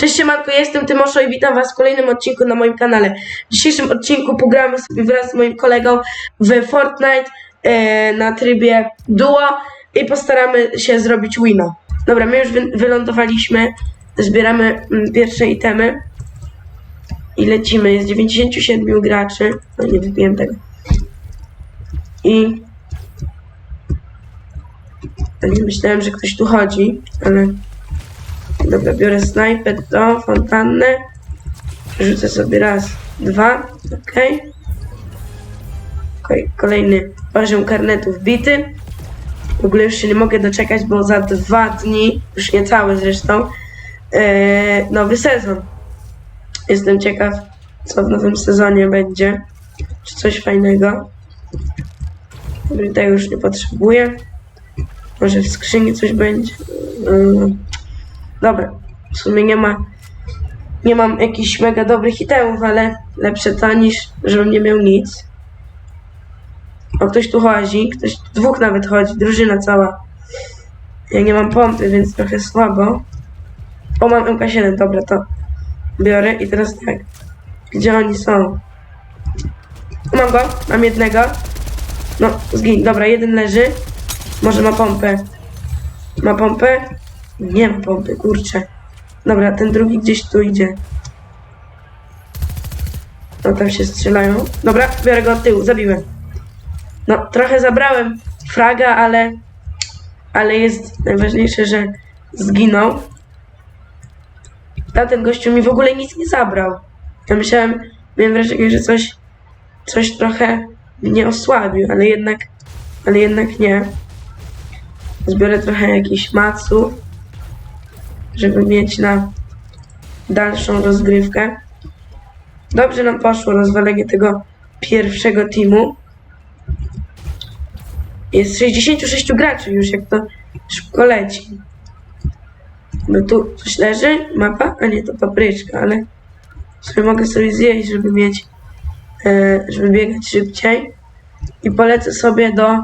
Cześć siemanko, ja jestem Tymoszo i witam was w kolejnym odcinku na moim kanale. W dzisiejszym odcinku pogramy sobie wraz z moim kolegą w Fortnite e, na trybie duo i postaramy się zrobić wino. Dobra, my już wy, wylądowaliśmy, zbieramy mm, pierwsze itemy i lecimy. Jest 97 graczy, no nie wypiłem tego. I nie myślałem, że ktoś tu chodzi, ale Dobra, biorę snajpę, to, fontannę. Rzucę sobie raz, dwa, okej. Okej, Kolejny poziom karnetu wbity. W ogóle już się nie mogę doczekać, bo za dwa dni, już nie cały zresztą, e, nowy sezon. Jestem ciekaw, co w nowym sezonie będzie. Czy coś fajnego. Tutaj już nie potrzebuję. Może w skrzyni coś będzie. Yy. Dobra, w sumie nie ma. Nie mam jakichś mega dobrych itemów, ale lepsze to niż żebym nie miał nic. O, ktoś tu chodzi, ktoś dwóch nawet chodzi, drużyna cała. Ja nie mam pompy, więc trochę słabo. O, mam MK7, dobra, to biorę i teraz tak. Gdzie oni są? Mam go, mam jednego. No, zgin, dobra, jeden leży. Może ma pompę. Ma pompę? Nie ma pompy, kurczę. Dobra, ten drugi gdzieś tu idzie. No tam się strzelają. Dobra, biorę go od tyłu, zabiłem. No, trochę zabrałem fraga, ale... Ale jest najważniejsze, że zginął. Tamten gościu mi w ogóle nic nie zabrał. Ja myślałem, miałem wrażenie, że coś... Coś trochę mnie osłabił, ale jednak... Ale jednak nie. Zbiorę trochę jakichś maców żeby mieć na dalszą rozgrywkę. Dobrze nam poszło rozwalenie tego pierwszego teamu. Jest 66 graczy już, jak to szybko leci. No tu coś leży, mapa, a nie to papryczka, ale sobie mogę sobie zjeść, żeby mieć, e, żeby biegać szybciej. I polecę sobie do...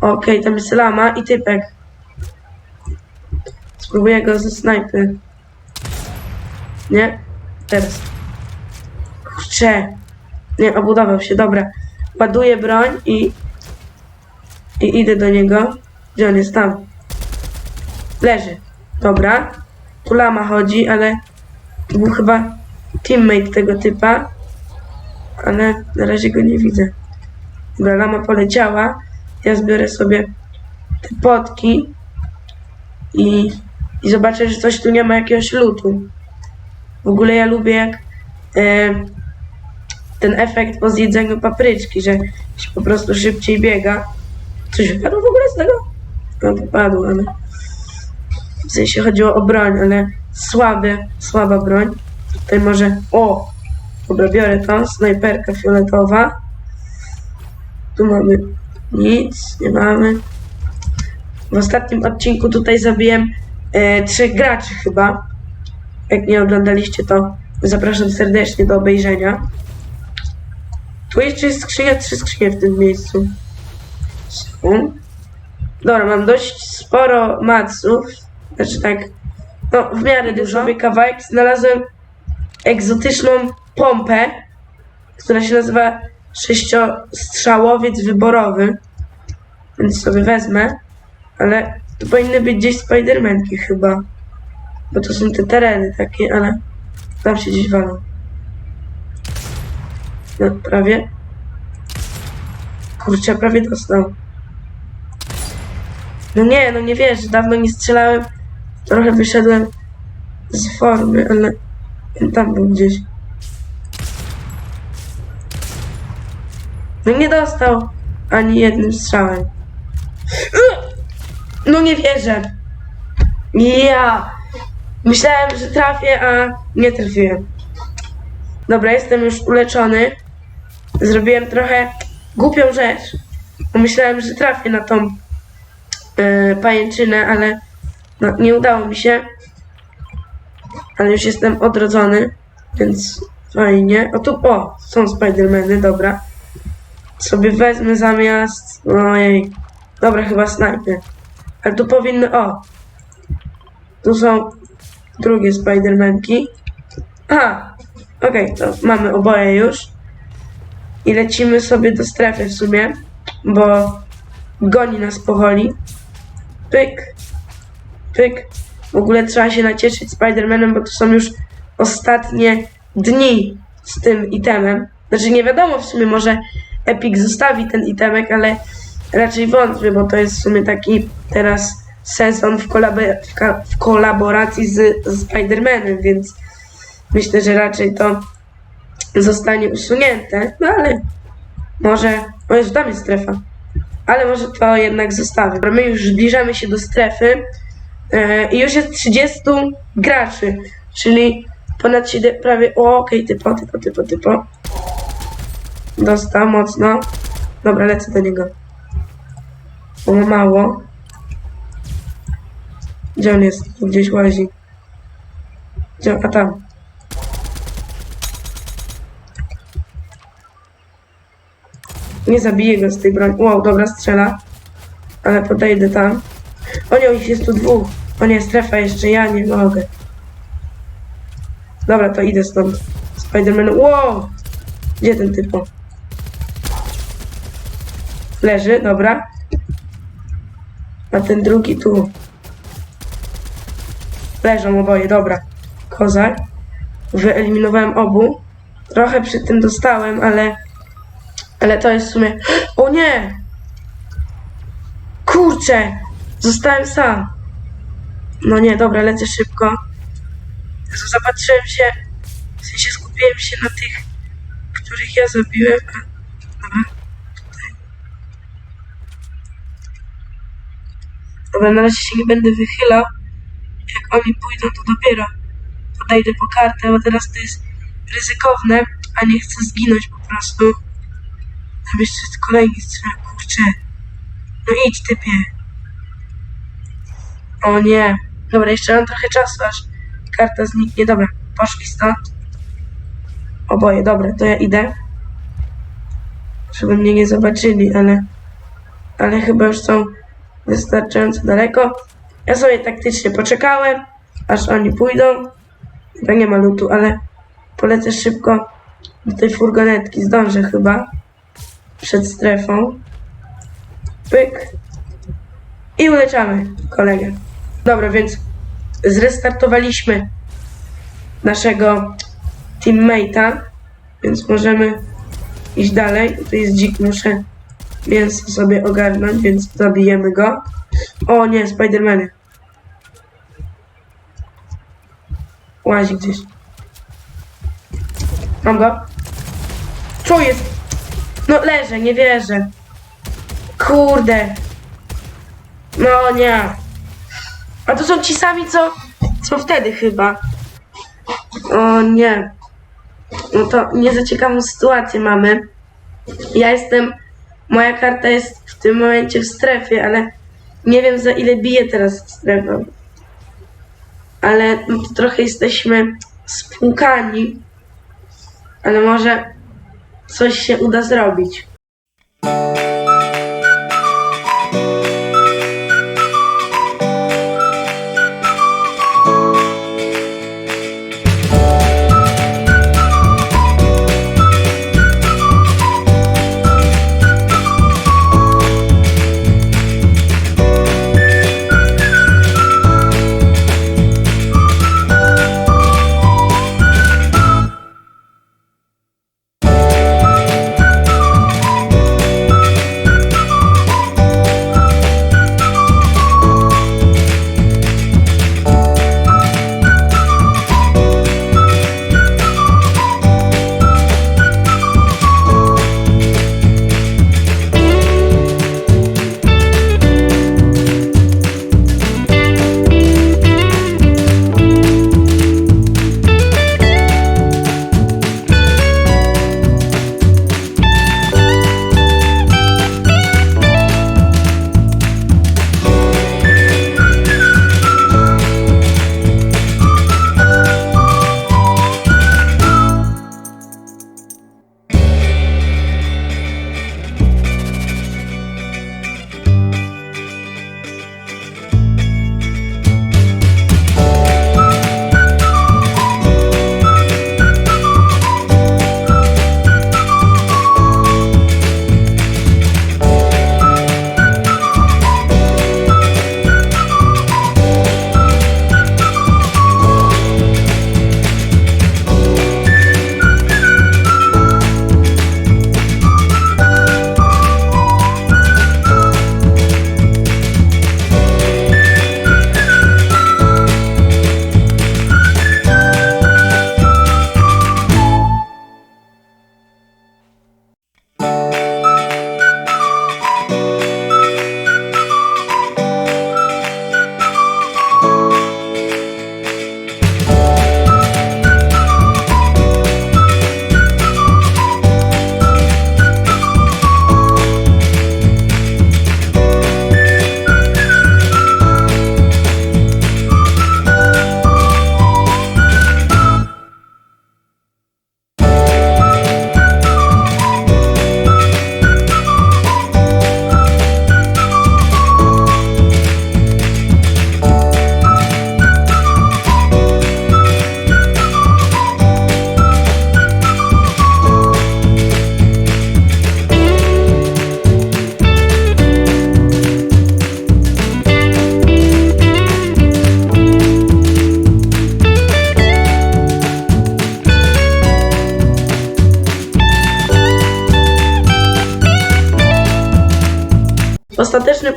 Okej, tam jest lama i typek. Spróbuję go ze snajpy. Nie? Teraz. Kurczę. Nie, obudował się, dobra. Ładuję broń i... I idę do niego. Gdzie on jest? Tam. Leży. Dobra. Tu lama chodzi, ale... Był chyba teammate tego typa. Ale na razie go nie widzę. Dobra, lama poleciała. Ja zbiorę sobie te potki. I i zobaczę, że coś tu nie ma jakiegoś lutu. W ogóle ja lubię jak e, ten efekt po zjedzeniu papryczki, że się po prostu szybciej biega. Coś wypadło w ogóle z tego? No wypadło, ale w sensie chodziło o broń, ale słaby, słaba broń. Tutaj może, o, dobra, biorę to, snajperka fioletowa. Tu mamy nic, nie mamy. W ostatnim odcinku tutaj zabiłem e, trzech graczy chyba. Jak nie oglądaliście, to zapraszam serdecznie do obejrzenia. Tu jeszcze jest skrzynia, trzy skrzynie w tym miejscu. Są. Dobra, mam dość sporo maców. Znaczy tak, no w miarę dużo. Kawałek znalazłem egzotyczną pompę, która się nazywa sześciostrzałowiec wyborowy. Więc sobie wezmę, ale to powinny być gdzieś Spidermanki chyba. Bo to są te tereny takie, ale tam się gdzieś walą. No, prawie. Kurczę, prawie dostał. No nie, no nie wiesz, dawno nie strzelałem. Trochę wyszedłem z formy, ale tam był gdzieś. No nie dostał ani jednym strzałem. No nie wierzę. Ja. Myślałem, że trafię, a nie trafiłem. Dobra, jestem już uleczony. Zrobiłem trochę głupią rzecz. Myślałem, że trafię na tą yy, pajęczynę, ale no, nie udało mi się. Ale już jestem odrodzony, więc fajnie. O tu, o, są Spidermany, dobra. Sobie wezmę zamiast... Ojej. Dobra, chyba snajpy. Ale tu powinny, o. Tu są drugie Spidermanki. Aha, okej, to mamy oboje już. I lecimy sobie do strefy w sumie, bo goni nas powoli. Pyk, pyk. W ogóle trzeba się nacieszyć Spidermanem, bo to są już ostatnie dni z tym itemem. Znaczy nie wiadomo w sumie, może Epic zostawi ten itemek, ale raczej wątpię, bo to jest w sumie taki teraz sezon w, kolab- w, w kolaboracji z, z Spider-Manem, więc myślę, że raczej to zostanie usunięte, no ale może, o Jezu, tam jest strefa, ale może to jednak zostawię. My już zbliżamy się do strefy e, i już jest 30 graczy, czyli ponad 7, prawie, o okej, typo, typo, typo, typo. Dostał mocno. Dobra, lecę do niego. Ma mało. Gdzie on jest? Tu Gdzieś łazi. Gdzie? A tam. Nie zabiję go z tej broni. Wow, dobra, strzela. Ale podejdę tam. O nie, ich jest tu dwóch. O nie, strefa jeszcze, ja nie mogę. Dobra, to idę stąd. Spiderman. Wow! Gdzie ten typo? Leży, dobra. A ten drugi tu. Leżą oboje, dobra. Kozak. Wyeliminowałem obu. Trochę przy tym dostałem, ale... Ale to jest w sumie... O nie! Kurczę! Zostałem sam. No nie, dobra, lecę szybko. Jezu, Zapatrzyłem się... W sensie skupiłem się na tych, których ja zabiłem. A, Dobra. Dobra, na razie się nie będę wychylał. Jak oni pójdą, to dopiero podejdę po kartę, bo teraz to jest ryzykowne, a nie chcę zginąć po prostu. Tam jeszcze kolejny strzał, kurczę. No idź, typie. O nie. Dobra, jeszcze mam trochę czasu, aż karta zniknie. Dobra, poszli stąd. Oboje, dobra, to ja idę. Żeby mnie nie zobaczyli, ale... Ale chyba już są wystarczająco daleko. Ja sobie taktycznie poczekałem, aż oni pójdą. Chyba nie ma lutu, ale polecę szybko do tej furgonetki. Zdążę chyba. Przed strefą. Pyk. I uleczamy kolegę. Dobra, więc zrestartowaliśmy naszego teammate'a, więc możemy iść dalej. Tu jest dzik, muszę mięso sobie ogarnąć, więc zabijemy go. O nie, Spidermany. Łazi gdzieś. Mam go. Co jest? No leżę, nie wierzę. Kurde. No nie. A to są ci sami, co, co wtedy chyba. O nie. No to nie za ciekawą sytuację mamy. Ja jestem, moja karta jest w tym momencie w strefie, ale nie wiem za ile bije teraz strefa. Ale no to trochę jesteśmy spłukani. Ale może coś się uda zrobić.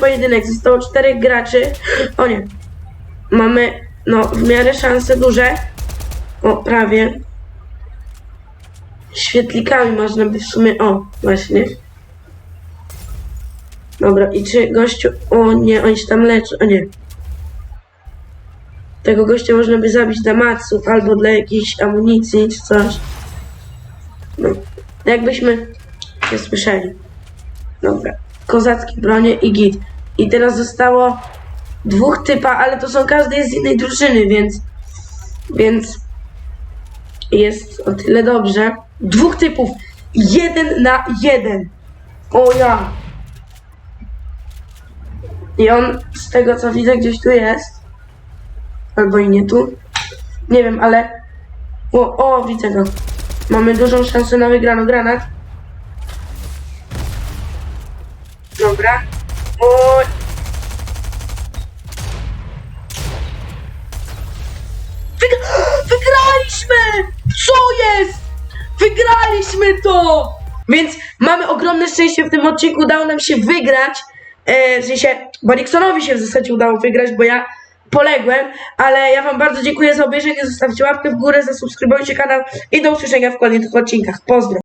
Pojedynek. Zostało czterech graczy. O nie. Mamy, no, w miarę szanse duże. O, prawie. Świetlikami można by w sumie... O, właśnie. Dobra, i czy gościu... O nie, oni się tam leczą. O nie. Tego gościa można by zabić dla maców albo dla jakiejś amunicji czy coś. No, jakbyśmy się słyszeli. Dobra. Kozackie bronie i git. I teraz zostało dwóch typa, ale to są każdy z innej drużyny, więc więc jest o tyle dobrze. Dwóch typów. Jeden na jeden. O ja. I on z tego co widzę gdzieś tu jest. Albo i nie tu. Nie wiem, ale. O, o widzę go. Mamy dużą szansę na wygraną granat. Dobra. Wyg wygraliśmy! Co jest? Wygraliśmy to! Więc mamy ogromne szczęście w tym odcinku. Udało nam się wygrać. E, w Nixonowi się w zasadzie udało wygrać, bo ja poległem. Ale ja Wam bardzo dziękuję za obejrzenie. Zostawcie łapkę w górę, zasubskrybujcie kanał i do usłyszenia w kolejnych odcinkach. Pozdro!